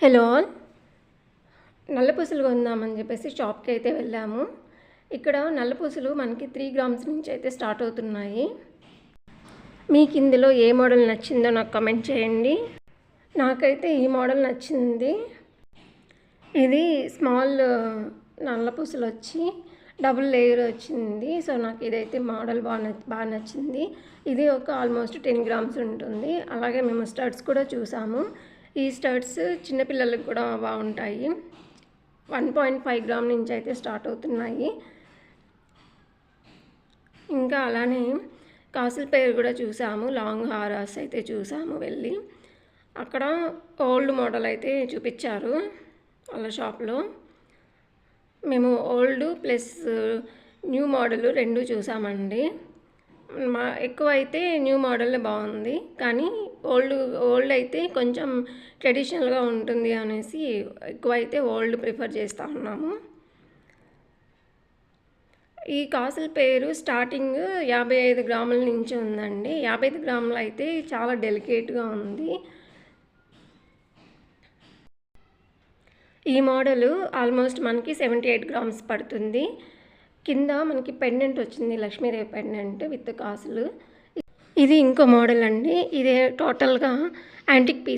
Hello. నల్లపూసలు కొందామని చెప్పేసి షాప్కి అయితే వెళ్ళాము. ఇక్కడ నల్లపూసలు మనకి త్రీ గ్రామ్స్ నుంచి అయితే స్టార్ట్ అవుతున్నాయి. మీకు ఇందులో ఏ మోడల్ నచ్చిందో నాకు కమెంట్ చేయండి. నాకైతే ఈ మోడల్ నచ్చింది. ఇది స్మాల్ నల్లపూసలు వచ్చి డబుల్ లేయర్ వచ్చింది. సో నాకు ఇదైతే మోడల్ బాగా బాగా నచ్చింది. ఇది ఒక ఆల్మోస్ట్ టెన్ గ్రామ్స్ ఉంటుంది. అలాగే మేము స్టడ్స్ కూడా చూసాము. ఈ స్టర్ట్స్ చిన్నపిల్లలకు కూడా బాగుంటాయి. వన్ పాయింట్ ఫైవ్ గ్రామ్ నుంచి అయితే స్టార్ట్ అవుతున్నాయి. ఇంకా అలానే కాసుల పేరు కూడా చూసాము. లాంగ్ హారాస్ అయితే చూసాము వెళ్ళి. అక్కడ ఓల్డ్ మోడల్ అయితే చూపించారు వాళ్ళ షాప్లో. మేము ఓల్డ్ ప్లస్ న్యూ మోడల్ రెండు చూసామండి. మా ఎక్కువ అయితే న్యూ మోడల్ బాగుంది. కానీ ఓల్డ్ ఓల్డ్ అయితే కొంచెం ట్రెడిషనల్గా ఉంటుంది అనేసి ఎక్కువ అయితే ఓల్డ్ ప్రిఫర్ చేస్తూ ఉన్నాము. ఈ కాసుల పేరు స్టార్టింగ్ యాభై ఐదు గ్రాముల నుంచి ఉందండి. యాభై ఐదు గ్రాములు అయితే చాలా డెలికేట్గా ఉంది. ఈ మోడలు ఆల్మోస్ట్ మనకి సెవెంటీ ఎయిట్ గ్రామ్స్ పడుతుంది. కింద మనకి పెండెంట్ వచ్చింది లక్ష్మీదేవి పెండెంట్ విత్ కాసులు ఇది ఇంకో మోడల్ అండి. ఇది టోటల్గా యాంటిక్ పీస్